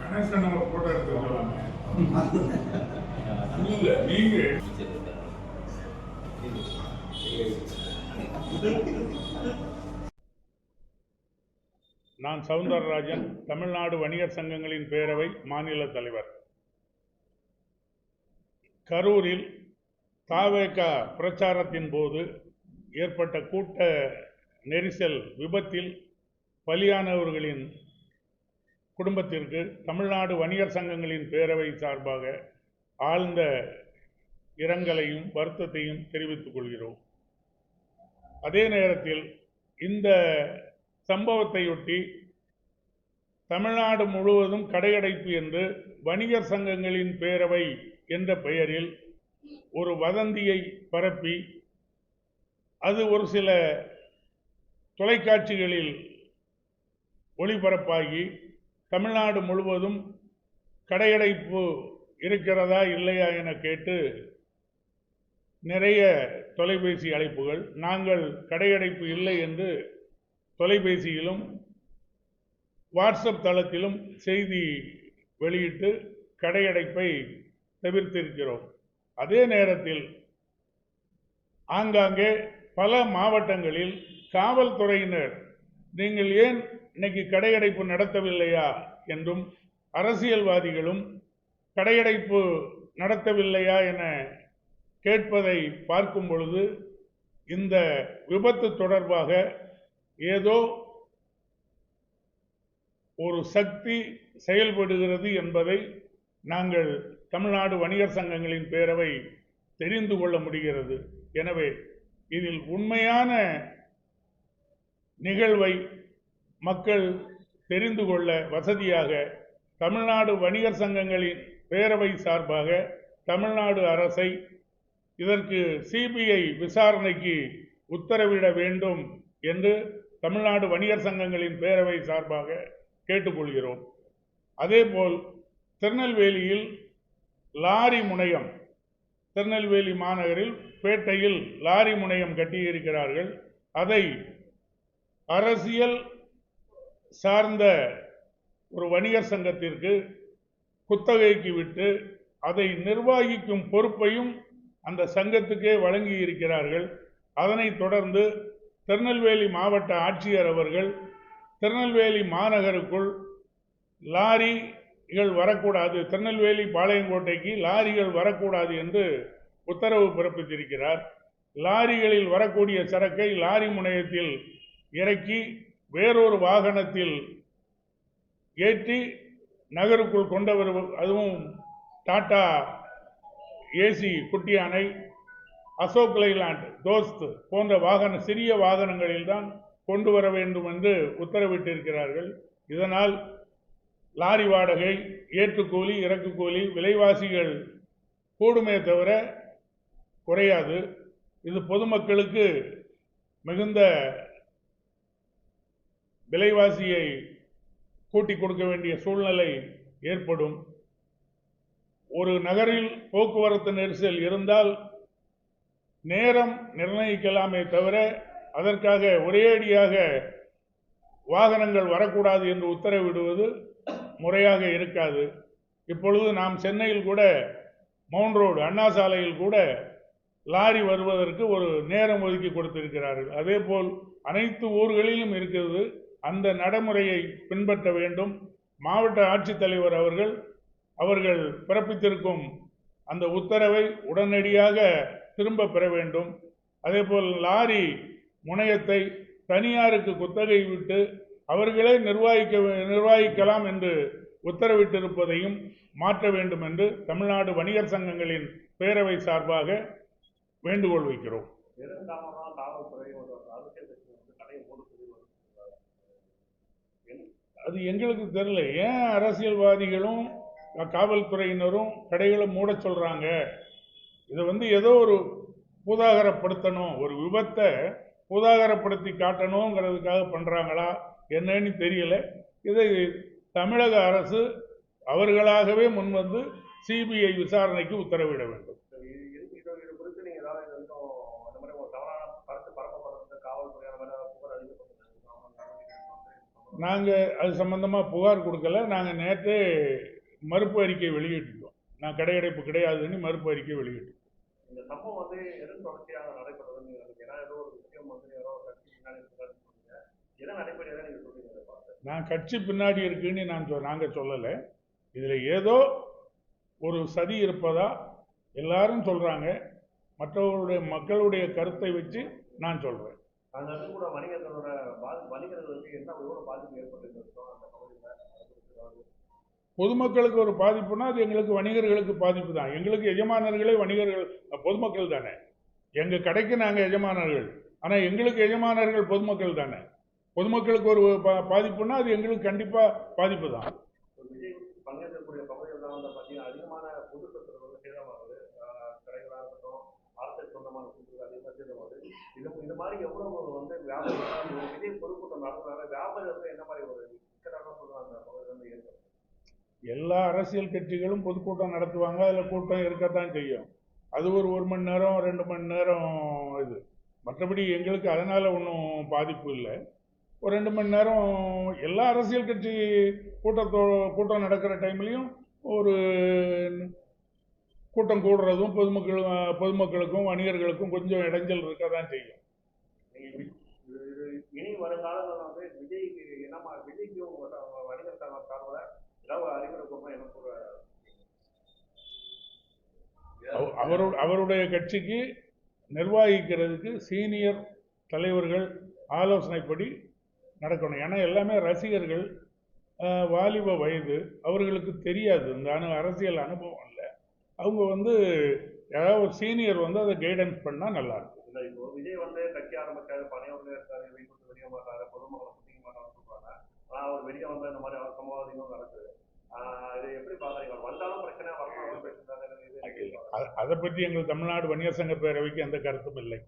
கணேசன் நம்ம போட்டோ எடுத்துக்கலாமே இல்ல நீங்க நான் சவுந்தரராஜன் தமிழ்நாடு வணிகர் சங்கங்களின் பேரவை மாநில தலைவர். கரூரில் தாவேகா பிரச்சாரத்தின் போது ஏற்பட்ட கூட்ட நெரிசல் விபத்தில் பலியானவர்களின் குடும்பத்திற்கு தமிழ்நாடு வணிகர் சங்கங்களின் பேரவை சார்பாக ஆழ்ந்த இரங்கலையும் வருத்தத்தையும் தெரிவித்துக் கொள்கிறோம். அதே நேரத்தில் இந்த சம்பவத்தையொட்டி தமிழ்நாடு முழுவதும் கடையடைப்பு என்று வணிகர் சங்கங்களின் பேரவை என்ற பெயரில் ஒரு வதந்தியை பரப்பி அது ஒரு சில தொலைக்காட்சிகளில் ஒளிபரப்பாகி தமிழ்நாடு முழுவதும் கடையடைப்பு இருக்கிறதா இல்லையா என கேட்டு நிறைய தொலைபேசி அழைப்புகள் நாங்கள் கடையடைப்பு இல்லை என்று தொலைபேசியிலும் வாட்ஸ்அப் தளத்திலும் செய்தி வெளியிட்டு கடையடைப்பை தவிர்த்திருக்கிறோம். அதே நேரத்தில் ஆங்காங்கே பல மாவட்டங்களில் காவல்துறையினர் நீங்கள் ஏன் இன்னைக்கு கடையடைப்பு நடத்தவில்லையா? என்றும் அரசியல்வாதிகளும் கடையடைப்பு நடத்தவில்லையா? என கேட்பதை பார்க்கும் பொழுது இந்த விபத்து தொடர்பாக ஏதோ ஒரு சக்தி செயல்படுகிறது என்பதை நாங்கள் தமிழ்நாடு வணிகர் சங்கங்களின் பேரவை தெரிந்து கொள்ள முடிகிறது. எனவே இதில் உண்மையான நிகழ்வை மக்கள் தெரிந்து கொள்ள வசதியாக தமிழ்நாடு வணிகர் சங்கங்களின் பேரவை சார்பாக தமிழ்நாடு அரசை இதற்கு சிபிஐ விசாரணைக்கு உத்தரவிட வேண்டும் என்று தமிழ்நாடு வணிகர் சங்கங்களின் பேரவை சார்பாக கேட்டுக்கொள்கிறோம். அதேபோல் திருநெல்வேலியில் லாரி முனையம் திருநெல்வேலி மாநகரில் பேட்டையில் லாரி முனையம் கட்டியிருக்கிறார்கள். அதை அரசியல் சார்ந்த ஒரு வணிகர் சங்கத்திற்கு குத்தகைக்கு விட்டு அதை நிர்வகிக்கும் பொறுப்பையும் அந்த சங்கத்துக்கே வழங்கி இருக்கிறார்கள் அதனைத் தொடர்ந்து திருநெல்வேலி மாவட்ட ஆட்சியர் அவர்கள் திருநெல்வேலி மாநகருக்குள் லாரிகள் வரக்கூடாது. திருநெல்வேலி பாளையங்கோட்டைக்கு லாரிகள் வரக்கூடாது என்று உத்தரவு பிறப்பித்திருக்கிறார். லாரிகளில் வரக்கூடிய சரக்கை லாரி முனையத்தில் இறக்கி வேறொரு வாகனத்தில் ஏற்றி நகருக்குள் கொண்டு வரு அதுவும் டாடா ஏசி குட்டி யானை அசோக் லைலாண்ட் தோஸ்த் போன்ற வாகன சிறிய வாகனங்களில் தான் கொண்டு வர வேண்டும் என்று உத்தரவிட்டிருக்கிறார்கள். இதனால் லாரி வாடகை ஏற்றுக்கூலி இறக்குக்கூலி விலைவாசிகள் கூடுமே தவிர குறையாது. இது பொதுமக்களுக்கு மிகுந்த விலைவாசியை கூட்டி கொடுக்க வேண்டிய சூழ்நிலை ஏற்படும். ஒரு நகரில் போக்குவரத்து நெரிசல் இருந்தால் நேரம் நிர்ணயிக்கலாமே தவிர அதற்காக ஒரேடியாக வாகனங்கள் வரக்கூடாது என்று உத்தரவிடுவது முறையாக இருக்காது. இப்பொழுது நாம் சென்னையில் கூட மவுண்ட் ரோடு அண்ணா சாலையில் கூட லாரி வருவதற்கு ஒரு நேரம் ஒதுக்கி கொடுத்திருக்கிறார்கள். அதேபோல் அனைத்து ஊர்களிலும் இருக்கிறது. அந்த நடைமுறையை பின்பற்ற வேண்டும். மாவட்ட ஆட்சித்தலைவர் அவர்கள் அவர்கள் பிறப்பித்திருக்கும் அந்த உத்தரவை உடனடியாக திரும்ப பெற வேண்டும். அதேபோல் லாரி முனையத்தை தனியாருக்கு குத்தகை விட்டு அவர்களே நிர்வாகிக்க நிர்வகிக்கலாம் என்று உத்தரவிட்டிருப்பதையும் மாற்ற வேண்டும் என்று தமிழ்நாடு வணிகர் சங்கங்களின் பேரவை சார்பாக வேண்டுகோள் வைக்கிறோம். அது எங்களுக்கு தெரியல. ஏன் அரசியல்வாதிகளும் காவல்துறையினரும் கடைகளை மூட சொல்றாங்க? இதை வந்து ஏதோ ஒரு பூதாகரப்படுத்தணும் ஒரு விபத்தை பூதாகரப்படுத்தி காட்டணுங்கிறதுக்காக பண்றாங்களா என்னன்னு தெரியல. இதை தமிழக அரசு அவர்களாகவே முன்வந்து சிபிஐ விசாரணைக்கு உத்தரவிட வேண்டும். நாங்கள் அது சம்பந்தமாக புகார் கொடுக்கல. நாங்கள் நேற்றே மறுப்பு அறிக்கை வெளியிட்டுட்டோம். நான் கடையடைப்பு கிடையாதுன்னு மறுப்பு அறிக்கை வெளியிட்டோம். இந்த சம்பவம் வந்து எதன் தொடர்ச்சியாக நடைபெறதுன்னு எனக்கு ஏன்னா ஏதோ ஒரு விஷயம் வந்து ஏதோ ஒரு கட்சி பின்னாடி இருக்காதுன்னு சொல்றீங்க எதன் அடிப்படையில் நீங்க சொல்றீங்க நான் கட்சி பின்னாடி இருக்குன்னு நான் சொ நாங்கள் சொல்லலை. இதில் ஏதோ ஒரு சதி இருப்பதா எல்லாரும் சொல்கிறாங்க மற்றவர்களுடைய மக்களுடைய கருத்தை வச்சு நான் சொல்கிறேன் அங்க கூட வணிகர்களோட பாதி வணிகர்களுக்கு என்ன எவ்வளவு பாதிப்பு அந்த பகுதியில் ஏதாவது பொதுமக்களுக்கு ஒரு பாதிப்புனா அது எங்களுக்கு வணிகர்களுக்கு பாதிப்பு தான். எங்களுக்கு எஜமானர்களே வணிகர்கள் பொதுமக்கள் தானே. எங்கள் கடைக்கு நாங்கள் எஜமானர்கள். ஆனால் எங்களுக்கு எஜமானர்கள் பொதுமக்கள் தானே. பொதுமக்களுக்கு ஒரு பா- பாதிப்புனா அது எங்களுக்கு கண்டிப்பாக பாதிப்பு தான். ஒரு விஜய் பங்கேற்கக்கூடிய பகுதிகள் தான் வந்து பார்த்தீங்கன்னா அதிகமான பொது சொத்துக்கள் வந்து சேதமாகுது. ஆஹ் கடைகளாக இருக்கட்டும் அரசுக்கு சொந்தமான சொத்துக்கள் அதிகமாக சேதமாகுது. இது இது மாதிரி எவ்வளோ ஒரு வந்து வியாபாரம் ஒரு பொதுக்கூட்டம் நடத்துறாங்க. வியாபாரி வந்து என்ன மாதிரி ஒரு சிக்கலான சொல்லுவாங்க பகுதியில் வந்து ஏற்படும் எல்லா அரசியல் கட்சிகளும் பொதுக்கூட்டம் நடத்துவாங்க அதில் கூட்டம் இருக்கத்தான் செய்யும். அது ஒரு ஒரு மணி நேரம் ரெண்டு மணி நேரம் இது. மற்றபடி எங்களுக்கு அதனால் ஒன்றும் பாதிப்பு இல்லை. ஒரு ரெண்டு மணி நேரம் எல்லா அரசியல் கட்சி கூட்டத்தோ கூட்டம் நடக்கிற டைம்லேயும் ஒரு கூட்டம் கூடுறதும் பொதுமக்கள் பொதுமக்களுக்கும் வணிகர்களுக்கும் கொஞ்சம் இடைஞ்சல் இருக்க தான் செய்யும். இனி வருங்காலங்களில் அவரு அவருடைய கட்சிக்கு நிர்வகிக்கிறதுக்கு சீனியர் தலைவர்கள் ஆலோசனைப்படி நடக்கணும். ஏன்னா எல்லாமே ரசிகர்கள் வாலிப வயது அவர்களுக்கு தெரியாது. இந்த அனு அரசியல் அனுபவம் இல்லை. அவங்க வந்து யாராவது ஒரு சீனியர் வந்து அதை கைடன்ஸ் பண்ணால் நல்லாயிருக்கும் இல்லை இப்போ விஜய் வந்து கட்சி ஆரம்பிச்சாரு பணியாளர்களே இருக்காரு வெளியே மாட்டாரு பொதுமக்களை குத்திக்க மாட்டாருன்னு சொல்கிறாங்க ஆனால் அவர் வெளியே வந்து இந்த மாதிரி சம்பவம் நடக்குது. அதை பற்றி எங்கள் தமிழ்நாடு வன்னியர் சங்க பேரவைக்கு எந்த கருத்தும் இல்லை.